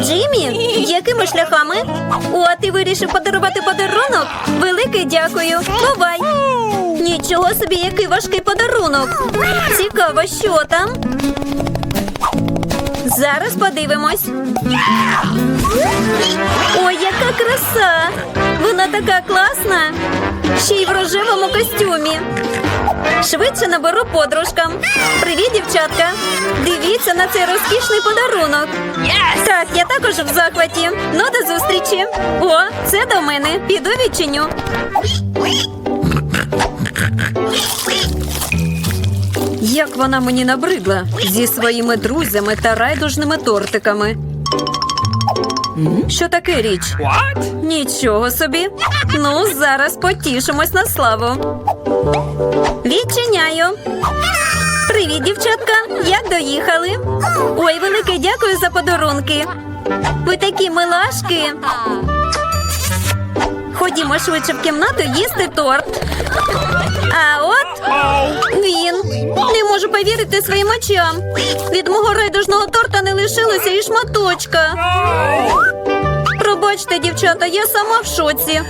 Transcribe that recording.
Джиммі, якими шляхами? О, ти вирішив подарувати подарунок? Велике дякую. Бувай. Нічого собі, який важкий подарунок. Цікаво, що там. Зараз подивимось. Ой, яка краса! Вона така класна. Ще й в рожевому костюмі. Швидше наберу подружкам. Привіт, дівчатка! Дивіться на цей розкішний подарунок. Також в захваті. Ну, до зустрічі. О, це до мене. Піду відчиню. Як вона мені набридла зі своїми друзями та райдужними тортиками. Що таке річ? Нічого собі. Ну, зараз потішимось на славу. Відчиняю. Привіт, дівчатка. Як доїхали? Ой, велике дякую за подарунки. Ви такі милашки. Ходімо швидше в кімнату їсти торт. А от він. Не можу повірити своїм очам. Від мого райдужного торта не лишилося і шматочка. Пробачте, дівчата, я сама в шоці.